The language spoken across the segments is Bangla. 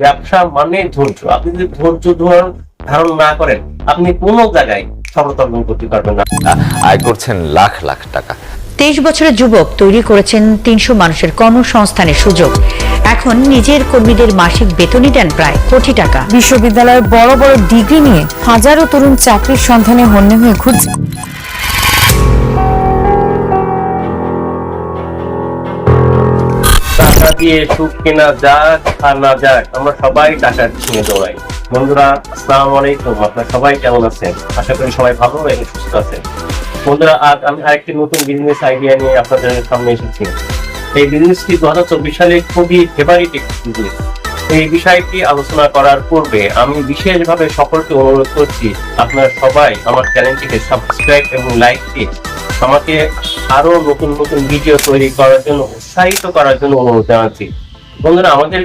ব্যবসা মানে ধৈর্য। আপনি যদি ধৈর্য ধারণ ধারণ না করেন আপনি কোনো জায়গায় সফলতা অর্জন করতে পারবেন না। আয় করছেন লাখ লাখ টাকা। তেইশ বছরের যুবক তৈরি করেছেন তিনশো মানুষের কর্মসংস্থানের সুযোগ। এখন নিজের কর্মীদের মাসিক বেতনই দেন প্রায় কোটি টাকা। বিশ্ববিদ্যালয়ের বড় বড় ডিগ্রি নিয়ে হাজারো তরুণ চাকরির সন্ধানে হন্যে হয়ে ঘুরছে। দিয়ে সুখ কেনা যাক আর না যাক, আমরা সবাই টাকার পিছনে দৌড়াই। বন্ধুরা, আসসালামু আলাইকুম। আপনারা সবাই কেমন আছেন? আশা করি সবাই ভালো এবং সুস্থ আছেন। বন্ধুরা, আজ আমি আরেকটি নতুন বিজনেস আইডিয়া নিয়ে আপনাদের সামনে এসেছি। এই বিজনেসটি দু হাজার চব্বিশ সালে খুবই ফেভারিট একটি বিজনেস এই বিষয়টি আলোচনা করার পূর্বে আমি বিশেষভাবে সকলকে অনুরোধ করছি, আপনারা সবাই আমার চ্যানেলটিকে সাবস্ক্রাইব এবং লাইক দিয়ে আমাকে আরও নতুন নতুন ভিডিও তৈরি করার জন্য, উৎসাহিত করার জন্য অনুরোধ জানাচ্ছি। বন্ধুরা, আমাদের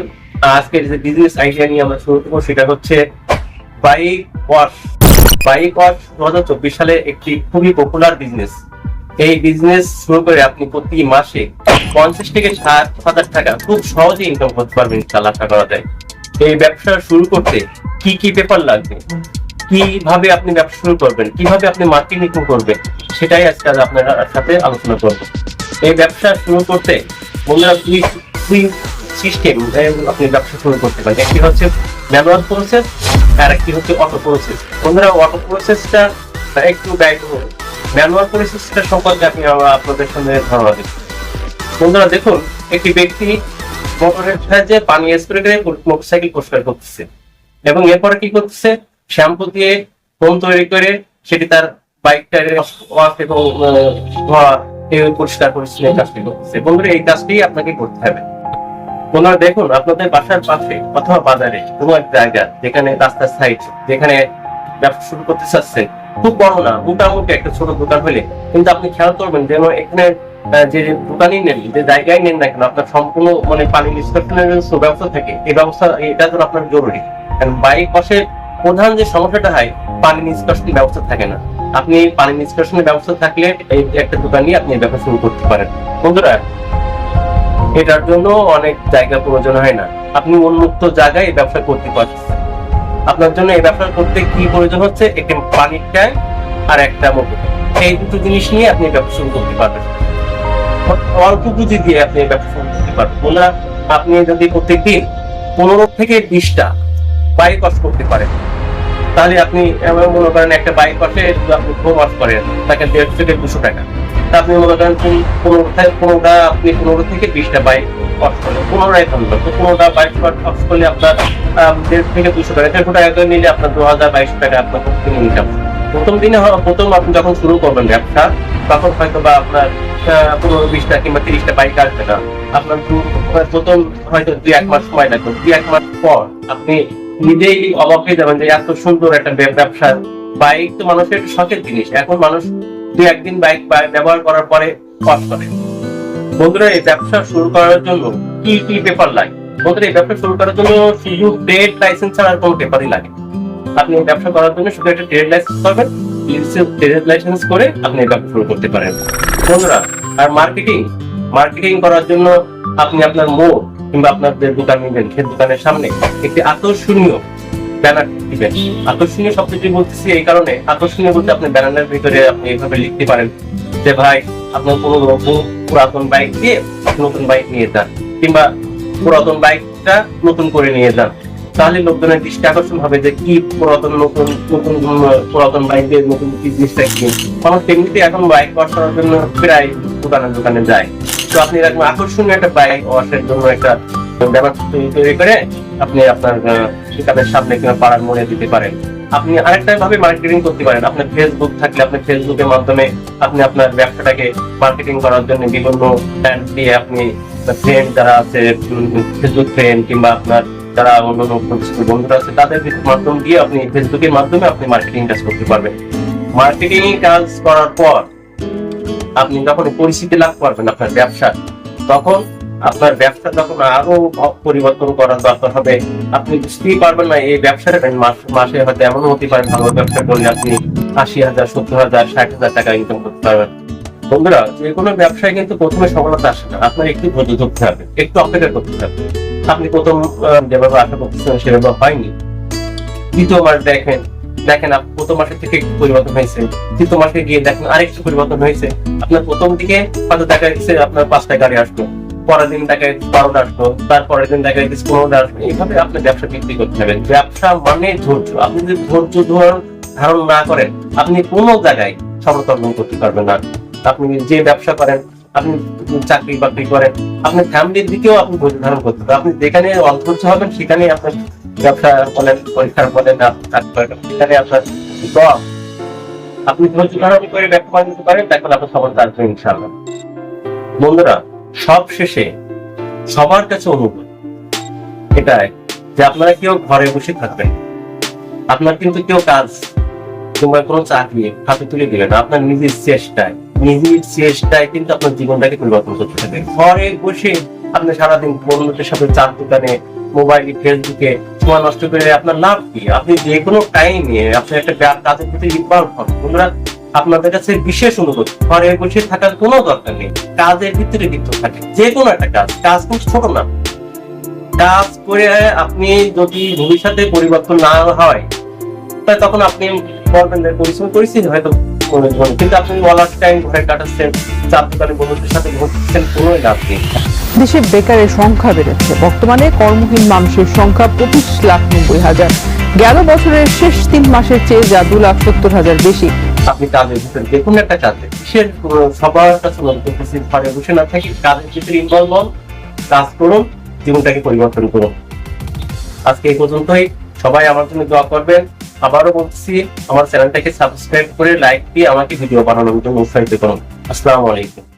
আজকের যে বিজনেস আইডিয়া নিয়ে আমরা শুরু করব সেটা হচ্ছে বাইক ওয়াশ বাইক ওয়াশ দু হাজার চব্বিশ সালে একটি খুবই পপুলার বিজনেস এই বিজনেস শুরু করে আপনি প্রতি মাসে পঞ্চাশ থেকে ষাট হাজার টাকা খুব সহজে ইনকাম করতে পারবেন চাল আশা করা যায়। এই ব্যবসা শুরু করতে কি কি পেপার লাগবে? কীভাবে আপনি ব্যবসা শুরু করবেন, কীভাবে আপনি মার্কেটিং করবেন, সেটাই আজকে আজ আপনার সাথে আলোচনা করব। এই ব্যবসা শুরু করতে বন্ধুরা দুই দুই সিস্টেম আপনি ব্যবসা শুরু করতে পারেন। একটি হচ্ছে ম্যানুয়াল প্রসেস আর একটি হচ্ছে অটো প্রসেস বন্ধুরা অটো প্রসেসটা একটু ব্যয়বহুল ম্যানুয়াল প্রসেসটা সম্পর্কে আমি আপনাদের সঙ্গে ধারণা দিচ্ছি। বন্ধুরা, দেখুন, একটি ব্যক্তি মোটরের সাহায্যে পানি স্প্রে করে মোটরসাইকেল পরিষ্কার করতেছে এবং এরপরে কি করতেছে? শ্যাম্পু দিয়ে ফোম তৈরি করে সেটি তার বাইকটার ওয়াশ এবং পরিষ্কার পরিচ্ছন্ন কাজটি করতেছে। বন্ধুরা, এই কাজটি আপনাকে করতে হবে। বন্ধুরা দেখুন, আপনাদের বাসার পাশে অথবা বাজারে কোনো এক জায়গা যেখানে রাস্তার সাইড যেখানে ব্যবসা শুরু করতে চাচ্ছেন, খুব বড় না, মোটামুটি একটা ছোট দোকান হলে। কিন্তু আপনি খেয়াল করবেন যেন এখানে যে দোকানই নেন, যে জায়গায় নেন না কেন, আপনার সম্পূর্ণ মানে পানি নিষ্কাশনের ব্যবস্থা থাকে। এই ব্যবস্থা, এটা তো আপনার জরুরি। কারণ বাইক পাশে প্রধান যে সমস্যাটা হয়, পানি নিষ্কাশনের ব্যবস্থা থাকে না। আপনি পানি নিষ্কাশনের ব্যবস্থা থাকলে এই একটা দোকান নিয়ে আপনি ব্যবসা শুরু করতে পারেন। বন্ধুরা, এটার জন্য অনেক জায়গা প্রয়োজন হয় না। আপনি উন্মুক্ত জায়গায় এই ব্যবসা করতে পারছেন। আপনার জন্য এই ব্যবসা করতে কি প্রয়োজন হচ্ছে? একটি পানির ট্যাঙ্ক আর একটা মোটর। এই দুটো জিনিস নিয়ে আপনি ব্যবসা শুরু করতে পারবেন। অল্প পুঁজি দিয়ে আপনি ব্যবসা শুরু করতে পারবেন। ওনা আপনি যদি প্রত্যেকদিন পনেরো থেকে বিশটা বাইক ওয়াশ করতে পারেন তাহলে আপনি মনে করেন একটা বাইক আপনি ফোর ওয়াশ করেন তাকে দেড়শো থেকে দুশো টাকা। আপনি মনে করেন পনেরো থেকে পনেরোটা আপনি পনেরো থেকে বিশটা বাইক করলে আপনার টাকা। আপনার প্রথম দিনে প্রথম আপনি যখন শুরু করবেন ব্যবসা, তখন হয়তো বা আপনার পনেরো কিংবা বাইক না। আপনার হয়তো দুই এক মাস সময় লাগবে। দুই এক মাস পর আপনি নিজেই অবাক হয়ে যাবেন যে এত সুন্দর একটা ব্যবসা। বাইক তো মানুষের শখের জিনিস। এখন মানুষ দুই একদিন বাইক ব্যবহার করার পরে ওয়াশ করে। বন্ধুরা, এই ব্যবসা শুরু করার জন্য কি কি পেপার লাগে? বন্ধুরা, এই ব্যবসা শুরু করার জন্য শুধু ট্রেড লাইসেন্স ছাড়া আর কোনো পেপারই লাগে আপনি এই ব্যবসা করার জন্য শুধু একটা ট্রেড লাইসেন্স পাবেন ট্রেড লাইসেন্স করে আপনি এই ব্যবসা শুরু করতে পারেন। বন্ধুরা, আর মার্কেটিং মার্কেটিং করার জন্য আপনি আপনার মোড় কিংবা আপনার যে দোকান নিবেন, সেই দোকানের সামনে একটি আকর্ষণীয় ব্যানার দিবেন। আকর্ষণীয় শব্দটি বলতেছি এই কারণে। আকর্ষণীয় বলতে আপনি ব্যানারের ভিতরে আপনি এইভাবে লিখতে পারেন যে, ভাই, আপনার কোনো রকম পুরাতন বাইক দিয়ে নতুন বাইক নিয়ে যান কিংবা পুরাতন বাইকটা নতুন করে নিয়ে যান। তাহলে লোকজনের দৃষ্টি আকর্ষণ হবে যে, কি পুরাতন নতুন নতুন, পুরাতন বাইক দিয়ে নতুন কি জিনিসটা কি মানুষ এমনিতে এখন বাইক করার জন্য প্রায় দোকানে দোকানে যায়। তো আপনি এরকম আকর্ষণীয় একটা বাইক ওয়াশের জন্য একটা ব্যাপার তৈরি করে আপনি আপনার আহ, সামনে কিংবা পাড়ার মোড়ে দিতে পারেন। আপনি আরেকটা ভাবে মার্কেটিং করতে পারেন। আপনার ফেসবুক থাকলে আপনি ফেসবুকের মাধ্যমে আপনি আপনার ব্যবসাটাকে মার্কেটিং করার জন্য বিভিন্ন ব্র্যান্ড দিয়ে আপনি ফ্রেন্ড যারা আছে ফেসবুক ফ্রেন্ড কিংবা আপনার যারা অন্য বন্ধুরা আছে তাদের মাধ্যম দিয়ে আপনি ফেসবুকের মাধ্যমে আপনি মার্কেটিং কাজ করতে পারবেন। মার্কেটিং কাজ করার পর আপনি যখন পরিচিতি লাভ করবেন আপনার ব্যবসা, তখন আপনার ব্যবসা যখন আরও পরিবর্তন করার দরকার হবে, আপনি বুঝতেই পারবেন না এই ব্যবসাটা মাসে হয়তো এমন হতে পারে ভালো ব্যবসা করলে আপনি আশি হাজার, সত্তর হাজার, ষাট হাজার টাকা ইনকাম করতে পারবেন। বন্ধুরা যে কোনো ব্যবসায় কিন্তু প্রথমে সফলতা আসে না। আপনার একটু ধৈর্য ধরতে হবে, একটু অপেক্ষা করতে হবে। আপনি প্রথম যেভাবে আশা করতেছেন সেভাবে হয়নি। দ্বিতীয় মাস দেখেন দেখেন প্রথম মাসের থেকে পরিবর্তন হয়েছে। তৃতীয় মাসে গিয়ে দেখেন আরেকটু পরিবর্তন হয়েছে। আপনার প্রথম দিকে হয়তো দেখা যাচ্ছে আপনার পাঁচটা গাড়ি আসলো। পরের দিন দেখা যাচ্ছে বারোটা আসলো। তারপরের দিন দেখা যাচ্ছে পনেরোটা আসলো। এইভাবে আপনার ব্যবসা বৃদ্ধি করতে হবে ব্যবসা মানে ধৈর্য। আপনি যদি ধৈর্য ধারণ না করেন, আপনি কোনো জায়গায় অর্জন করতে পারবেন না। আপনি যে ব্যবসা করেন, আপনি চাকরি বাকরি করেন, আপনার ফ্যামিলির দিকেও আপনি ধৈর্য ধারণ করতে হবে। আপনি যেখানে অধৈর্য হবেন সেখানে আপনার ব্যবসা বলেন, পরীক্ষার বলেন আপনার আপনি ধৈর্য ধারণ করে করেন দেখুন আপনার সফলতা আসবে ইনশাআল্লাহ। বন্ধুরা সব শেষে সবার কাছে অনুরোধ, এটাই যে আপনারা কেউ ঘরে বসে থাকবেন, আপনার কিন্তু কেউ কাজ কিংবা কোনো চাকরি হাতে তুলে দিবে না, আপনার নিজের চেষ্টায় নিজের চেষ্টায় কিন্তু আপনার জীবনটাকে পরিবর্তন করতে হবে। ঘরে বসে আপনি সারাদিন বন্ধুদের সাথে চার দোকানে মোবাইলে, ফেসবুকে সময় নষ্ট করে আপনার লাভ কি? আপনি যে কোনো টাইমে আপনি একটা কাজের প্রতি ইনভলভ হন। বন্ধুরা, আপনাদের কাছে বিশেষ অনুরোধ, ঘরে বসে থাকার কোনো দরকার নেই। কাজের ভিতরে লিপ্ত থাকে যে কোনো একটা কাজ কাজ কিন্তু ছোট না। কাজ করে আপনি যদি ভবিষ্যতে পরিবর্তন না হয় তখন আপনি বলবেন পরিশ্রম করেছি, হয়তো মনে জীবন কিন্তু আপনি অলার টাইম ঘরে কাটাচ্ছেন দোকানে বন্ধুদের সাথে ঘুরছেন কোনো লাভ নেই। দেশে বেকারের সংখ্যা বেড়েছে। বর্তমানে কর্মহীন মানুষের সংখ্যা পঁচিশ লাখ নব্বই হাজার। গেল বছরের শেষ তিন মাসের চেয়ে যা দু লাখ সত্তর হাজার বেশি। আপনি কাজের ভিতরে যে কোনো একটা কাজে। করে সবার কাছে মনে করতেছি ঘরে বসে না থাকি কাজের ভিতরে ইনভলভ হন কাজ করুন জীবনটাকে পরিবর্তন করুন। আজকে এই পর্যন্তই। সবাই আমার জন্য দোয়া করবেন। আবারও বলছি, আমার চ্যানেলটাকে সাবস্ক্রাইব করে লাইক দিয়ে আমাকে ভিডিও বানানোর জন্য উৎসাহিত করুন। আসসালামু আলাইকুম।